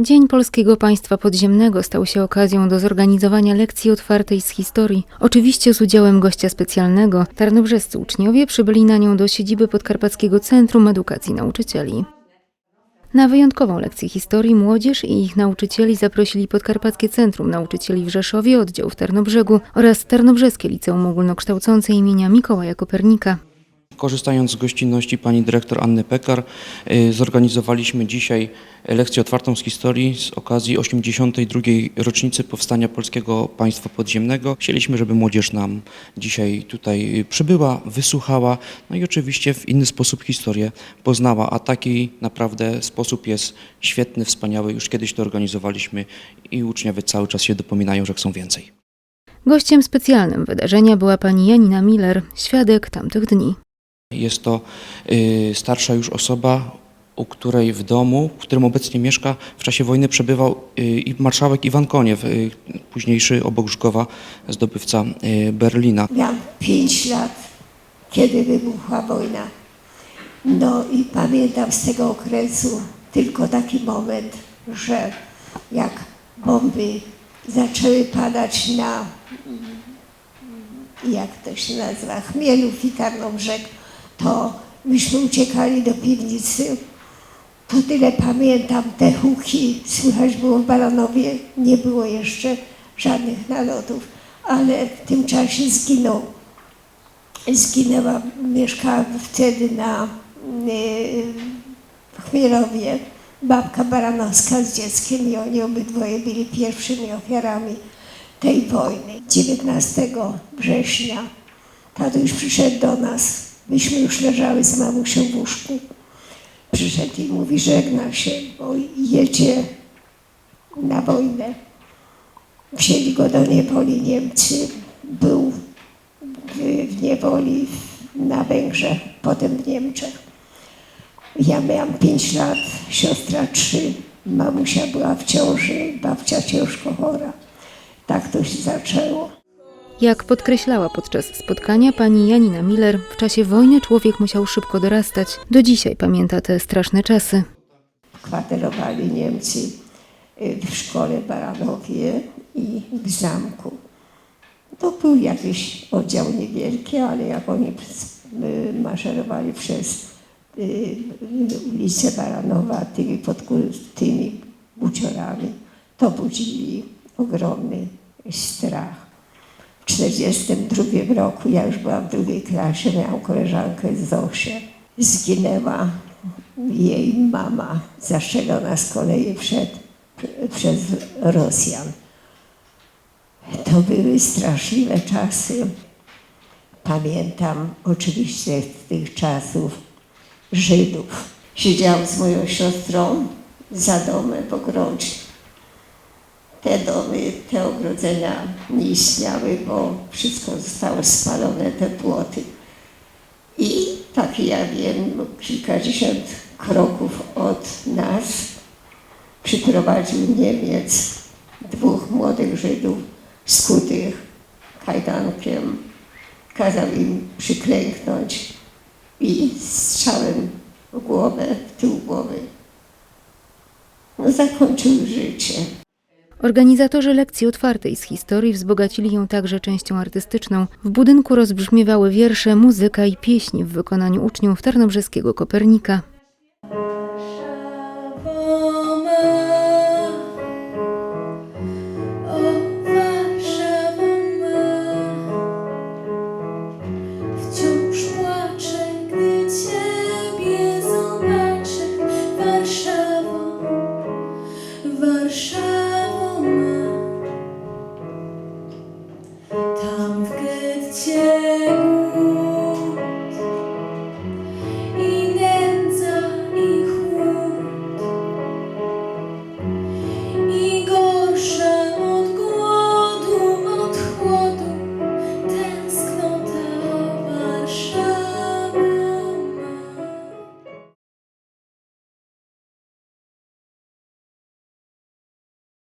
Dzień Polskiego Państwa Podziemnego stał się okazją do zorganizowania lekcji otwartej z historii. Oczywiście z udziałem gościa specjalnego. Tarnobrzescy uczniowie przybyli na nią do siedziby Podkarpackiego Centrum Edukacji Nauczycieli. Na wyjątkową lekcję historii młodzież i ich nauczycieli zaprosili Podkarpackie Centrum Nauczycieli w Rzeszowie, oddział w Tarnobrzegu oraz Tarnobrzeskie Liceum Ogólnokształcące imienia Mikołaja Kopernika. Korzystając z gościnności pani dyrektor Anny Pekar, y, zorganizowaliśmy dzisiaj lekcję otwartą z historii z okazji 82. rocznicy powstania Polskiego Państwa Podziemnego. Chcieliśmy, żeby młodzież nam dzisiaj tutaj przybyła, wysłuchała, no i oczywiście w inny sposób historię poznała, a taki naprawdę sposób jest świetny, wspaniały. Już kiedyś to organizowaliśmy i uczniowie cały czas się dopominają, że chcą więcej. Gościem specjalnym wydarzenia była pani Janina Miller, świadek tamtych dni. Jest to y, starsza już osoba, u której w domu, w którym obecnie mieszka, w czasie wojny przebywał y, i marszałek Iwan Koniew, y, późniejszy obok Żukowa zdobywca Berlina. Miałam 5 lat, kiedy wybuchła wojna. No i pamiętam z tego okresu tylko taki moment, że jak bomby zaczęły padać na, jak to się nazywa, Chmielów i Tarnobrzeg, to myśmy uciekali do piwnicy. To tyle pamiętam, te huki, słychać było w Baranowie, nie było jeszcze żadnych nalotów, ale w tym czasie zginął zginęła, mieszkała wtedy na y, Chmielowie, babka Baranowska z dzieckiem i oni obydwoje byli pierwszymi ofiarami tej wojny. 19 września tatuś przyszedł do nas, myśmy już leżały z mamusią w łóżku. Przyszedł i mówi, żegna się, bo jedzie na wojnę. Wzięli go do niewoli Niemcy, był w, w niewoli na Węgrzech, potem w Niemczech. Ja miałam 5 lat, siostra 3, mamusia była w ciąży, babcia ciężko chora. Tak to się zaczęło. Jak podkreślała podczas spotkania pani Janina Miller, w czasie wojny człowiek musiał szybko dorastać. Do dzisiaj pamięta te straszne czasy. Kwaterowali Niemcy y, w szkole Baranowie i w zamku. To był jakiś oddział niewielki, ale jak oni y, maszerowali przez y, ulicę Baranowa tymi, podkór- tymi buciorami, to budzili ogromny strach. W 1942 roku, ja już byłam w drugiej klasie, miałam koleżankę Zosię. Zginęła jej mama, zastrzelona z kolei przed, przez Rosjan. To były straszliwe czasy. Pamiętam oczywiście z tych czasów Żydów. Siedziałam z moją siostrą za domem w ogrodzie. Te domy, te ogrodzenia nie istniały, bo wszystko zostało spalone, te płoty. I tak ja wiem, kilkadziesiąt kroków od nas przyprowadził Niemiec dwóch młodych Żydów skutych kajdankiem. Kazał im przyklęknąć i strzałem w głowę, w tył głowy. No, zakończył życie. Organizatorzy lekcji otwartej z historii wzbogacili ją także częścią artystyczną. W budynku rozbrzmiewały wiersze, muzyka i pieśni w wykonaniu uczniów Tarnobrzeskiego Kopernika. 切。